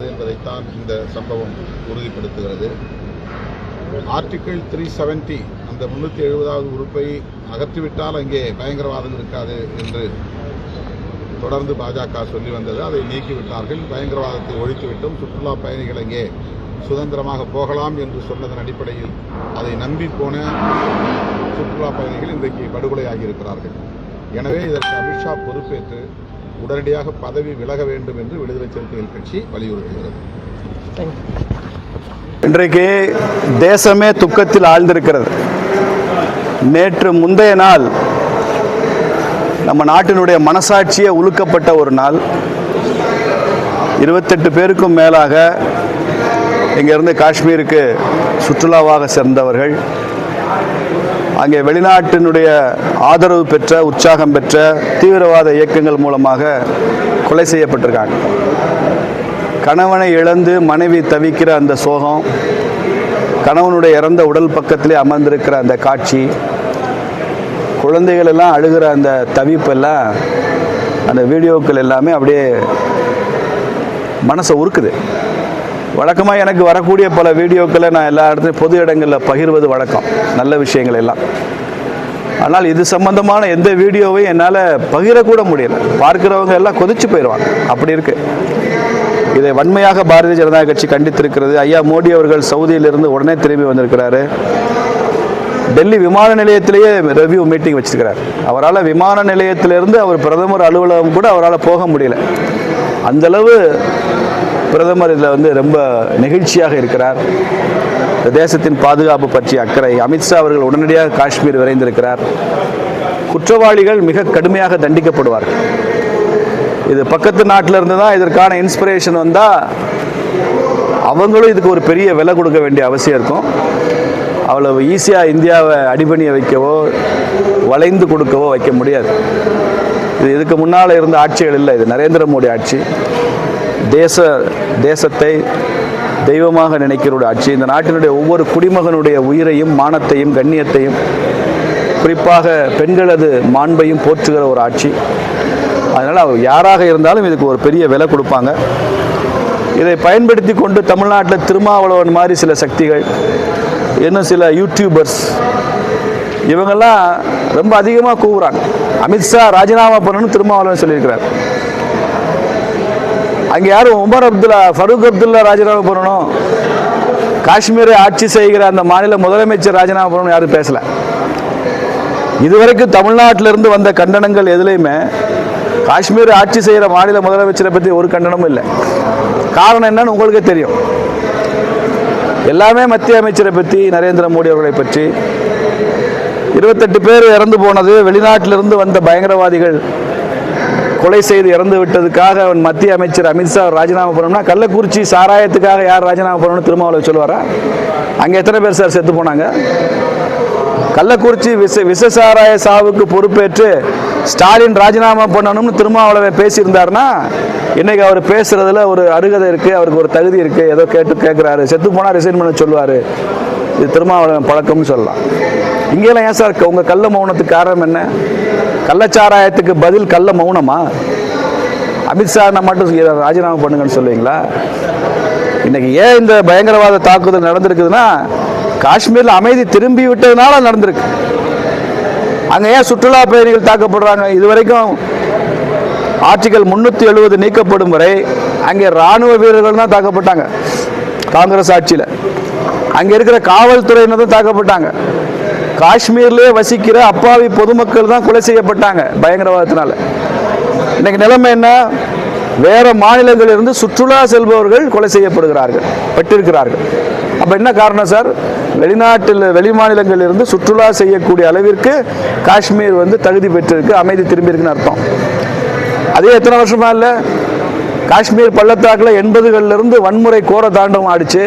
என்பதைத்தான் இந்த சம்பவம் உறுதிப்படுத்துகிறது. ஆர்டிகிள் த்ரீ செவன்டி அந்த முன்னூற்றி எழுபதாவது உறுப்பை அகற்றிவிட்டால் அங்கே பயங்கரவாதம் இருக்காது என்று தொடர்ந்து பாஜக சொல்லி வந்தது. அதை நீக்கிவிட்டார்கள். பயங்கரவாதத்தை ஒழித்துவிட்டும். சுற்றுலா பயணிகள் அங்கே சுதந்திரமாக போகலாம் என்று சொன்னதன் அடிப்படையில் அதை நம்பி போன சுற்றுலா பயணிகள் இன்றைக்கு படுகொலையாகி இருக்கிறார்கள். எனவே இதற்கு அமித்ஷா பொறுப்பேற்று உடனடியாக பதவி விலக வேண்டும் என்று விடுதலை சிறுத்தைகள் கட்சி வலியுறுத்துகிறது. இன்றைக்கு தேசமே துக்கத்தில் ஆழ்ந்திருக்கிறது. நேற்று முந்தைய நாள் நம்ம நாட்டினுடைய மனசாட்சியே உலுக்கப்பட்ட ஒரு நாள். இருபத்தெட்டு பேருக்கும் மேலாக இங்கிருந்து காஷ்மீருக்கு சுற்றுலாவாக சேர்ந்தவர்கள் அங்கே வெளிநாட்டினுடைய ஆதரவு பெற்ற உற்சாகம் பெற்ற தீவிரவாத இயக்கங்கள் மூலமாக கொலை செய்யப்பட்டிருக்காங்க. கணவனை இழந்து மனைவி தவிக்கிற அந்த சோகம் கணவனுடைய இறந்த உடல் பக்கத்திலே அமர்ந்திருக்கிற அந்த காட்சி குழந்தைகள் எல்லாம் அழுகிற அந்த தவிப்பெல்லாம் அந்த வீடியோக்கள் எல்லாமே அப்படியே மனசை உருக்குது. வழக்கமாக எனக்கு வரக்கூடிய பல வீடியோக்களை நான் எல்லா இடத்துலையும் பொது இடங்களில் பகிர்வது வழக்கம். நல்ல விஷயங்கள் எல்லாம். ஆனால் இது சம்பந்தமான எந்த வீடியோவையும் என்னால் பகிரக்கூட முடியல. பார்க்கிறவங்க எல்லாம் கொதிச்சு போயிடுவாங்க அப்படி இருக்கு. இதை வன்மையாக பாரதிய ஜனதா கட்சி கண்டித்திருக்கிறது. ஐயா மோடி அவர்கள் சவுதியிலிருந்து உடனே திரும்பி வந்திருக்கிறாரு. டெல்லி விமான நிலையத்திலேயே ரெவ்யூ மீட்டிங் வச்சிருக்கிறார். அவரால் விமான நிலையத்திலிருந்து அவர் பிரதமர் அலுவலகம் கூட அவரால் போக முடியல. அந்த அளவு பிரதமர் இதில் வந்து ரொம்ப நெகிழ்ச்சியாக இருக்கிறார். தேசத்தின் பாதுகாப்பு பற்றிய அக்கறை அமித்ஷா அவர்கள் உடனடியாக காஷ்மீர் விரைந்திருக்கிறார். குற்றவாளிகள் மிக கடுமையாக தண்டிக்கப்படுவார்கள். இது பக்கத்து நாட்டில் இருந்து தான் இதற்கான இன்ஸ்பிரேஷன் வந்தால் அவங்களும் இதுக்கு ஒரு பெரிய விலை கொடுக்க வேண்டிய அவசியம் இருக்கும். அவ்வளவு ஈஸியாக இந்தியாவை அடிபணிய வைக்கவோ வளைந்து கொடுக்கவோ வைக்க முடியாது. இது இதுக்கு முன்னால் இருந்த ஆட்சிகள் இல்லை இது நரேந்திர மோடி ஆட்சி. தேச தேசத்தை தெய்வமாக நினைக்கிற ஒரு ஆட்சி. இந்த நாட்டினுடைய ஒவ்வொரு குடிமகனுடைய உயிரையும் மானத்தையும் கண்ணியத்தையும் குறிப்பாக பெண்களது மாண்பையும் போற்றுகிற ஒரு ஆட்சி. அதனால் அவர் யாராக இருந்தாலும் இதுக்கு ஒரு பெரிய விலை கொடுப்பாங்க. இதை பயன்படுத்தி கொண்டு தமிழ்நாட்டில் திருமாவளவன் மாதிரி சில சக்திகள் இன்னும் சில யூடியூபர்ஸ் இவங்கெல்லாம் ரொம்ப அதிகமாக கூவுறாங்க. அமித்ஷா ராஜினாமா பண்ணணும்னு திருமாவளவன் சொல்லியிருக்கிறார். அங்கே யாரும் உமர் அப்துல்லா ஃபரூக் அப்துல்லா ராஜினாமா பண்ணணும். காஷ்மீரை ஆட்சி செய்கிற அந்த மாநில முதலமைச்சர் ராஜினாமா பண்ணணும் யாரும் பேசல. இதுவரைக்கும் தமிழ்நாட்டிலிருந்து வந்த கண்டனங்கள் எதுலையுமே காஷ்மீர் ஆட்சி செய்கிற மாநில முதலமைச்சரை பற்றி ஒரு கண்டனமும் இல்லை. காரணம் என்னன்னு உங்களுக்கே தெரியும். எல்லாமே மத்திய அமைச்சரை பற்றி நரேந்திர மோடி அவர்களை பற்றி. இருபத்தெட்டு பேர் இறந்து போனது வெளிநாட்டிலிருந்து வந்த பயங்கரவாதிகள் கொலை செய்து இறந்து விட்டதுக்காக அவன் மத்திய அமைச்சர் அமித்ஷா ராஜினாமா பண்ணணும்னா கள்ளக்குறிச்சி சாராயத்துக்காக யார் ராஜினாமா பண்ணணும்னு திருமாவளவு சொல்லுவாரா? அங்கே எத்தனை பேர் சார் செத்து போனாங்க? கள்ளக்குறிச்சி விச விசசாராய சாவுக்கு பொறுப்பேற்று ஸ்டாலின் ராஜினாமா பண்ணணும்னு திருமாவளவை பேசியிருந்தாருன்னா இன்னைக்கு அவர் பேசுறதுல ஒரு அருகதை இருக்கு அவருக்கு ஒரு தகுதி இருக்கு ஏதோ கேட்டு கேட்குறாரு செத்து போனால் ரிசைன் பண்ண சொல்லுவார். இது திருமாவளவன் பழக்கம்னு சொல்லலாம். இங்கெல்லாம் ஏன் சார் உங்கள் கள்ள மௌனத்துக்கு காரணம் என்ன? கள்ளச்சாராயத்துக்கு பதில் கள்ள மௌனமா? அமித்ஷா நான் மட்டும் ராஜினாமா பண்ணுங்கன்னு சொல்லுவீங்களா இன்னைக்கு ஏன் இந்த பயங்கரவாத தாக்குதல் நடந்திருக்குதுன்னா காஷ்மீர்ல அமைதி திரும்பி விட்டதுனால நடந்திருக்கு. அங்கே ஏன் சுற்றுலா பயணிகள் தாக்கப்படுறாங்க? இது வரைக்கும் ஆர்டிகல் முன்னூத்தி எழுபது நீக்கப்படும் வரை அங்கே ராணுவ வீரர்கள் தான் தாக்கப்பட்டாங்க. காங்கிரஸ் ஆட்சியில். அங்கே இருக்கிற காவல்துறையினர் தான் தாக்கப்பட்டாங்க. காஷ்மீர்லேயே வசிக்கிற அப்பாவி பொதுமக்கள் தான் கொலை செய்யப்பட்டாங்க பயங்கரவாதத்தினால. இன்னைக்கு நிலைமை என்ன? வேற மாநிலங்களிலிருந்து சுற்றுலா செல்பவர்கள் கொலை செய்யப்படுகிறார்கள் பட்டிருக்கிறார்கள் அப்ப என்ன காரணம் சார்? வெளிநாட்டில் வெளி மாநிலங்களில் இருந்து சுற்றுலா செய்யக்கூடிய அளவிற்கு காஷ்மீர் வந்து தகுதி பெற்றிருக்கு அமைதி திரும்பியிருக்குன்னு அர்த்தம். அதே எத்தனை வருஷமா இல்லை? காஷ்மீர் பள்ளத்தாக்கில் எண்பதுகள்ல இருந்து வன்முறை கோர தாண்டவம் ஆடிச்சு.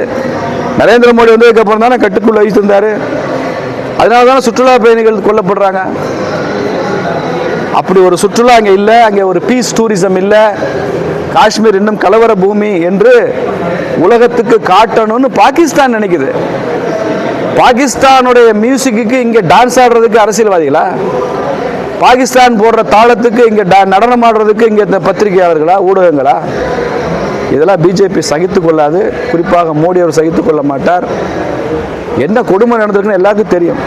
நரேந்திர மோடி வந்ததுக்கு அப்புறம் தானே கட்டுக்குள்ள வைத்திருந்தாரு. அதனால சுற்றுலா பயணிகள் கொல்லப்படுறாங்க? அப்படி ஒரு சுற்றுலா அங்கே இல்லை அங்கே ஒரு பீஸ் டூரிசம் இல்லை காஷ்மீர் இன்னும் கலவர பூமி என்று உலகத்துக்கு காட்டணும்னு பாகிஸ்தான் நினைக்குது. பாகிஸ்தானுடைய மியூசிக்கு இங்கே டான்ஸ் ஆடுறதுக்கு அரசியல்வாதிகளா? பாகிஸ்தான் போடுற தாளத்துக்கு இங்கே நடனம் ஆடுறதுக்கு இங்கே இந்த பத்திரிகையாளர்களா ஊடகங்களா? இதெல்லாம் பிஜேபி சகித்து கொள்ளாது. குறிப்பாக மோடி அவர் சகித்து கொள்ள மாட்டார். என்ன கொடுமை நடந்திருக்குன்னு எல்லாருக்கும் தெரியும்.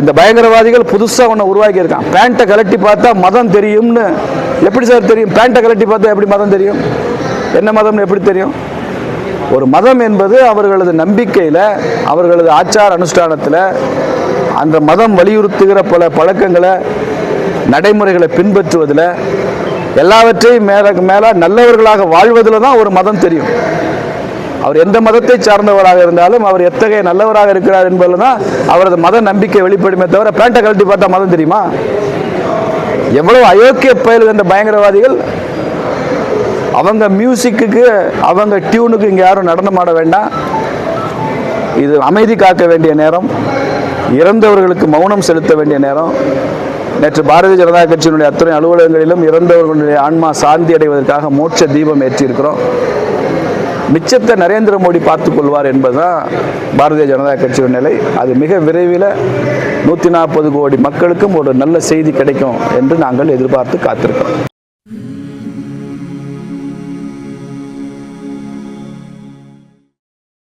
இந்த பயங்கரவாதிகள் புதுசாக ஒன்று உருவாக்கி இருக்கான் பேண்ட்டை கலட்டி பார்த்தா மதம் தெரியும்னு. எப்படி சார் தெரியும்? பேண்ட்டை கலட்டி பார்த்தா எப்படி மதம் தெரியும்? என்ன மதம்னு எப்படி தெரியும்? ஒரு மதம் என்பது அவர்களது நம்பிக்கையில் அவர்களது ஆச்சார அனுஷ்டானத்தில் அந்த மதம் வலியுறுத்துகிற பல பழக்கங்களை நடைமுறைகளை பின்பற்றுவதில் எல்லாவற்றையும் மேல மேலே நல்லவர்களாக வாழ்வதில் தான் ஒரு மதம் தெரியும். அவர் எந்த மதத்தை சார்ந்தவராக இருந்தாலும் அவர் எத்தகைய நல்லவராக இருக்கிறார் என்பதுனா அவரது மத நம்பிக்கை வெளிப்படுமே தவிர பேண்டை கழட்டி பார்த்தா மதம் தெரியுமா? எவ்வளவு அயோக்கிய பயல் பயங்கரவாதிகள் அவங்க மியூசிக்கு அவங்க டியூனுக்கு இங்கே யாரும் நடனமாட வேண்டாம். இது அமைதி காக்க வேண்டிய நேரம். இறந்தவர்களுக்கு மௌனம் செலுத்த வேண்டிய நேரம். நேற்று பாரதிய ஜனதா கட்சியினுடைய அத்தனை அலுவலகங்களிலும் இறந்தவர்களுடைய ஆன்மா சாந்தி அடைவதற்காக மோட்ச தீபம் ஏற்றியிருக்கிறோம். மிச்சத்தை நரேந்திர மோடி பார்த்துக் கொள்வார் என்பதுதான் பாரதிய ஜனதா கட்சியின் நிலை. அது மிக விரைவில் நூற்றி நாற்பது கோடி மக்களுக்கும் ஒரு நல்ல செய்தி கிடைக்கும் என்று நாங்கள் எதிர்பார்த்து காத்திருக்கிறோம்.